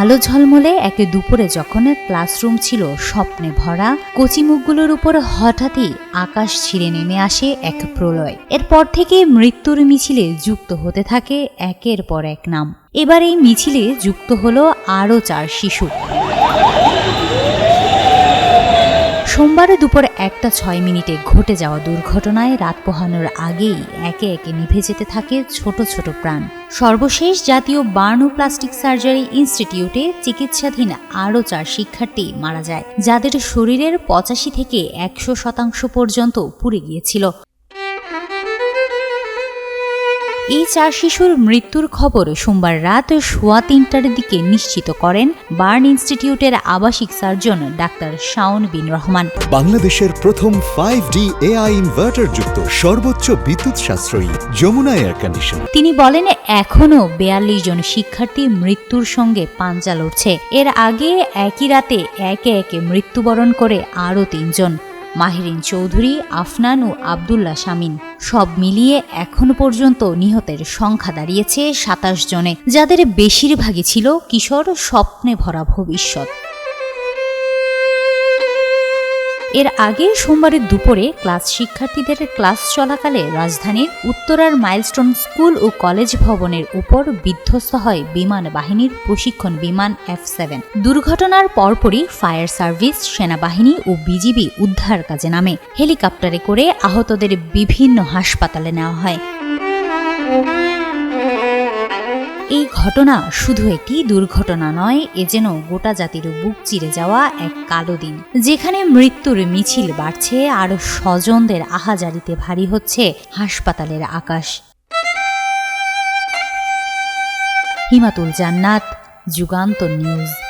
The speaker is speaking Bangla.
আলো ঝলমলে একে দুপুরে যখন ক্লাসরুম ছিল স্বপ্নে ভরা, কচি মুখগুলোর উপর হঠাৎই আকাশ ছিঁড়ে নেমে আসে এক প্রলয়। এরপর থেকে মৃত্যুর মিছিলে যুক্ত হতে থাকে একের পর এক নাম। এবার এই মিছিলে যুক্ত হলো আরও চার শিশু। সোমবার দুপুর একটা ছয় মিনিটে ঘটে যাওয়া দুর্ঘটনায় রাত পোহানোর আগেই একে একে নিভে যেতে থাকে ছোট ছোট প্রাণ। সর্বশেষ জাতীয় বার্ন প্লাস্টিক সার্জারি ইনস্টিটিউটে চিকিৎসাধীন আরও চার শিক্ষার্থী মারা যায়, যাদের শরীরের পঁচাশি থেকে একশো শতাংশ পর্যন্ত পুড়ে গিয়েছিল। এই চার শিশুর মৃত্যুর খবর সোমবার রাত সোয়া তিনটার দিকে নিশ্চিত করেন বার্ন ইনস্টিটিউটের আবাসিক সার্জন ডাক্তার শাওন বিন রহমান। বাংলাদেশের প্রথম ফাইভ ডি এআই ইনভার্টার যুক্ত সর্বোচ্চ বিদ্যুৎ সাশ্রয়ী যমুনা এয়ার কন্ডিশন তিনি বলেন এখনও বেয়াল্লিশ জন শিক্ষার্থী মৃত্যুর সঙ্গে পাঞ্জা লড়ছে। এর আগে একই রাতে একে একে মৃত্যুবরণ করে আরও তিনজন। মাহিরিন চৌধুরী, আফনান ও আবদুল্লাহ শামিন সব মিলিয়ে এখন পর্যন্ত নিহতের সংখ্যা দাঁড়িয়েছে সাতাশ জনে, যাদের বেশিরভাগই ছিল কিশোর, স্বপ্নে ভরা ভবিষ্যৎ। এর আগে সোমবারের দুপুরে ক্লাস শিক্ষার্থীদের ক্লাস চলাকালে রাজধানীর উত্তরার মাইলস্টোন স্কুল ও কলেজ ভবনের উপর বিধ্বস্ত হয় বিমান বাহিনীর প্রশিক্ষণ বিমান এফ সেভেন। দুর্ঘটনার পরপরই ফায়ার সার্ভিস, সেনাবাহিনী ও বিজিবি উদ্ধার কাজে নামে। হেলিকপ্টারে করে আহতদের বিভিন্ন হাসপাতালে নেওয়া হয়। ঘটনা শুধু একটি দুর্ঘটনা নয়, এ যেন গোটা জাতির বুক চিরে যাওয়া এক কালো দিন। যেখানে মৃত্যুর মিছিল বাড়ছে, আর স্বজনদের আহাজারিতে ভারী হচ্ছে হাসপাতালের আকাশ। হিমাতুল জান্নাত যুগান্ত নিউজ।